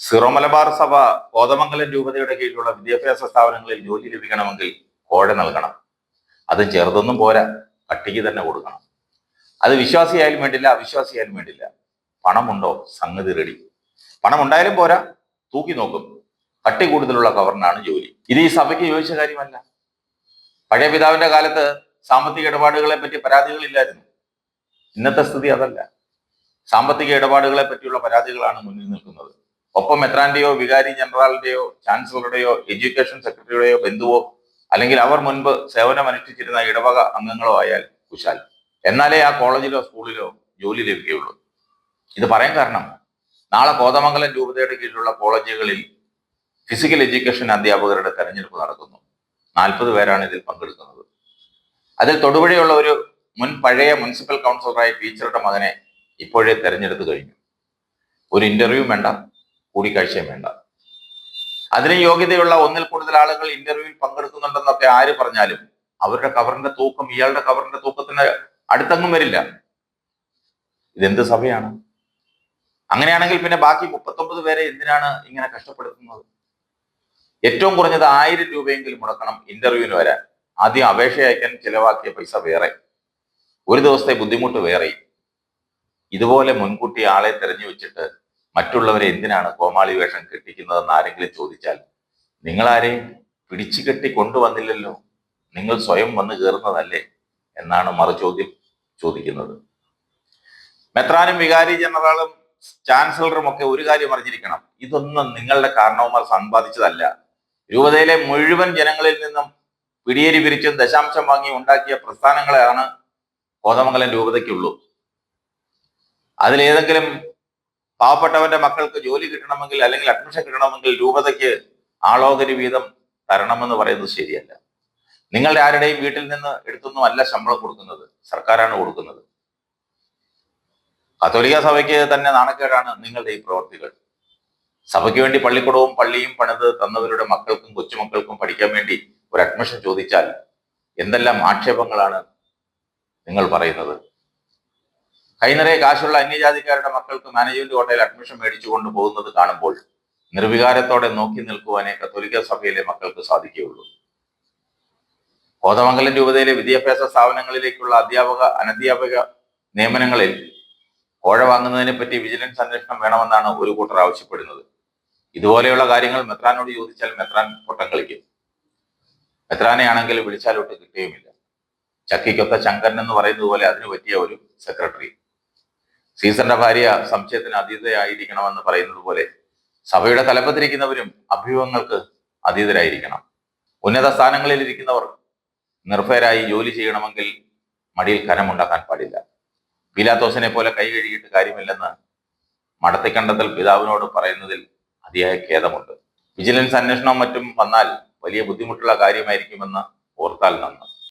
Syro Malabar സഭ കോതമംഗലം രൂപതയുടെ കീഴിലുള്ള വിദ്യാഭ്യാസ സ്ഥാപനങ്ങളിൽ ജോലി ലഭിക്കണമെങ്കിൽ കോഴ നൽകണം. അത് ചെറുതൊന്നും പോരാ കട്ടിക്ക് തന്നെ കൊടുക്കണം. അത് വിശ്വാസിയായാലും വേണ്ടില്ല അവിശ്വാസിയായാലും വേണ്ടില്ല. പണമുണ്ടോ? സംഗതി റെഡി പണം ഉണ്ടായാലും പോരാ തൂക്കി നോക്കും. കട്ടി കൂടുതലുള്ള കവറിനാണ് ജോലി. ഇത് ഈ സഭയ്ക്ക് യോജിച്ച കാര്യമല്ല. പഴയ പിതാവിന്റെ കാലത്ത് സാമ്പത്തിക ഇടപാടുകളെ പറ്റി പരാതികളില്ലായിരുന്നു. ഇന്നത്തെ സ്ഥിതി അതല്ല. സാമ്പത്തിക ഇടപാടുകളെ പറ്റിയുള്ള പരാതികളാണ് മുന്നിൽ നിൽക്കുന്നത്. ഒപ്പം മെത്രാന്റെയോ വികാരി ജനറാളിന്റെയോ ചാൻസലറുടെയോ എഡ്യൂക്കേഷൻ സെക്രട്ടറിയുടെയോ ബന്ധുവോ അല്ലെങ്കിൽ അവർ മുൻപ് സേവനമനുഷ്ഠിച്ചിരുന്ന ഇടവക അംഗങ്ങളോ ആയാൽ കുശാൽ. എന്നാലേ ആ കോളേജിലോ സ്കൂളിലോ ജോലി ലഭിക്കുകയുള്ളൂ. ഇത് പറയാൻ കാരണം നാളെ കോതമംഗലം രൂപതയുടെ കീഴിലുള്ള കോളേജുകളിൽ ഫിസിക്കൽ എഡ്യൂക്കേഷൻ അധ്യാപകരുടെ തെരഞ്ഞെടുപ്പ് നടക്കുന്നു. നാൽപ്പത് പേരാണ് ഇതിൽ പങ്കെടുക്കുന്നത്. അതിൽ തൊടുപുഴയുള്ള ഒരു മുൻ പഴയ മുനിസിപ്പൽ കൗൺസിലറായ ടീച്ചറുടെ മകനെ ഇപ്പോഴേ തെരഞ്ഞെടുത്ത് കഴിഞ്ഞു. ഒരു ഇന്റർവ്യൂ വേണ്ട കൂടിക്കാഴ്ചയും വേണ്ട. അതിന് യോഗ്യതയുള്ള ഒന്നിൽ കൂടുതൽ ആളുകൾ ഇന്റർവ്യൂവിൽ പങ്കെടുക്കുന്നുണ്ടെന്നൊക്കെ ആര് പറഞ്ഞാലും അവരുടെ കവറിന്റെ തൂക്കം ഇയാളുടെ കവറിന്റെ തൂക്കത്തിന് അടുത്തെങ്ങും വരില്ല. ഇതെന്ത് സഭയാണ്? അങ്ങനെയാണെങ്കിൽ പിന്നെ ബാക്കി മുപ്പത്തൊമ്പത് പേരെ എന്തിനാണ് ഇങ്ങനെ കഷ്ടപ്പെടുത്തുന്നത്? ഏറ്റവും കുറഞ്ഞത് ആയിരം രൂപയെങ്കിലും മുടക്കണം ഇന്റർവ്യൂവിന് വരാൻ. ആദ്യം അപേക്ഷ അയക്കാൻ ചിലവാക്കിയ പൈസ വേറെ. ഒരു ദിവസത്തെ ബുദ്ധിമുട്ട് വേറെ. ഇതുപോലെ മുൻകൂട്ടി ആളെ തെരഞ്ഞു വെച്ചിട്ട് മറ്റുള്ളവരെ എന്തിനാണ് കോമാളി വേഷം കെട്ടിക്കുന്നതെന്ന് ആരെങ്കിലും ചോദിച്ചാൽ നിങ്ങളാരെയും പിടിച്ചു കെട്ടി കൊണ്ടുവന്നില്ലല്ലോ നിങ്ങൾ സ്വയം വന്ന് കയറുന്നതല്ലേ? എന്നാണ് മറു ചോദ്യം ചോദിക്കുന്നത്. മെത്രാനും വികാരി ജനറാളും ചാൻസലറും ഒക്കെ ഒരു കാര്യം അറിഞ്ഞിരിക്കണം. ഇതൊന്നും നിങ്ങളുടെ കാരണവന്മാർ സമ്പാദിച്ചതല്ല. രൂപതയിലെ മുഴുവൻ ജനങ്ങളിൽ നിന്നും പിടിയേരി പിരിച്ചും ദശാംശം വാങ്ങി ഉണ്ടാക്കിയ പ്രസ്ഥാനങ്ങളെയാണ് കോതമംഗലം രൂപതയ്ക്കുള്ളൂ. അതിലേതെങ്കിലും പാവപ്പെട്ടവന്റെ മക്കൾക്ക് ജോലി കിട്ടണമെങ്കിൽ അല്ലെങ്കിൽ അഡ്മിഷൻ കിട്ടണമെങ്കിൽ രൂപതയ്ക്ക് ആളോഹരി വീതം തരണമെന്ന് പറയുന്നത് ശരിയല്ല. നിങ്ങളുടെ ആരുടെയും വീട്ടിൽ നിന്ന് എടുത്തൊന്നും അല്ല ശമ്പളം കൊടുക്കുന്നത്. സർക്കാരാണ് കൊടുക്കുന്നത്. കത്തോലിക്ക സഭയ്ക്ക് തന്നെ നാണക്കേടാണ് നിങ്ങളുടെ ഈ പ്രവർത്തികൾ. സഭയ്ക്ക് വേണ്ടി പള്ളിക്കൂടവും പള്ളിയും പണിത് തന്നവരുടെ മക്കൾക്കും കൊച്ചുമക്കൾക്കും പഠിക്കാൻ വേണ്ടി ഒരു അഡ്മിഷൻ ചോദിച്ചാൽ എന്തെല്ലാം ആക്ഷേപങ്ങളാണ് നിങ്ങൾ പറയുന്നത്? കൈനിറയെ കാശുള്ള അന്യജാതിക്കാരുടെ മക്കൾക്ക് മാനേജ്മെന്റ് കോട്ടയിൽ അഡ്മിഷൻ മേടിച്ചു കൊണ്ടുപോകുന്നത് കാണുമ്പോൾ നിർവികാരത്തോടെ നോക്കി നിൽക്കുവാനേ കത്തോലിക്ക സഭയിലെ മക്കൾക്ക് സാധിക്കുകയുള്ളൂ. കോതമംഗലം രൂപതയിലെ വിദ്യാഭ്യാസ സ്ഥാപനങ്ങളിലേക്കുള്ള അധ്യാപക അനധ്യാപക നിയമനങ്ങളിൽ കോഴ വാങ്ങുന്നതിനെ പറ്റി വിജിലൻസ് അന്വേഷണം വേണമെന്നാണ് ഒരു കൂട്ടർ ആവശ്യപ്പെടുന്നത്. ഇതുപോലെയുള്ള കാര്യങ്ങൾ മെത്രാനോട് ചോദിച്ചാൽ മെത്രാൻ പൊട്ടം കളിക്കും. മെത്രാനെ ആണെങ്കിൽ വിളിച്ചാലോട്ട് കിട്ടുകയുമില്ല. ചക്കിക്കൊത്ത ശങ്കരൻ എന്ന് പറയുന്നത് പോലെ അതിനു പറ്റിയ ഒരു സെക്രട്ടറി. സീസറിന്റെ ഭാര്യ സംശയത്തിന് അതീതയായിരിക്കണമെന്ന് പറയുന്നത് പോലെ സഭയുടെ തലപ്പത്തിരിക്കുന്നവരും അഭ്യൂഹങ്ങൾക്ക് അതീതരായിരിക്കണം. ഉന്നത സ്ഥാനങ്ങളിൽ ഇരിക്കുന്നവർ നിർഭയരായി ജോലി ചെയ്യണമെങ്കിൽ മടിയിൽ കനമുണ്ടാക്കാൻ പാടില്ല. പീലാത്തോസിനെ പോലെ കൈ കഴുകിയിട്ട് കാര്യമില്ലെന്ന് മടത്തിക്കണ്ടത്തിൽ പിതാവിനോട് പറയുന്നതിൽ അതിയായ ഖേദമുണ്ട്. വിജിലൻസ് അന്വേഷണവും മറ്റും വന്നാൽ വലിയ ബുദ്ധിമുട്ടുള്ള കാര്യമായിരിക്കുമെന്ന് ഓർത്താൽ നന്ന്.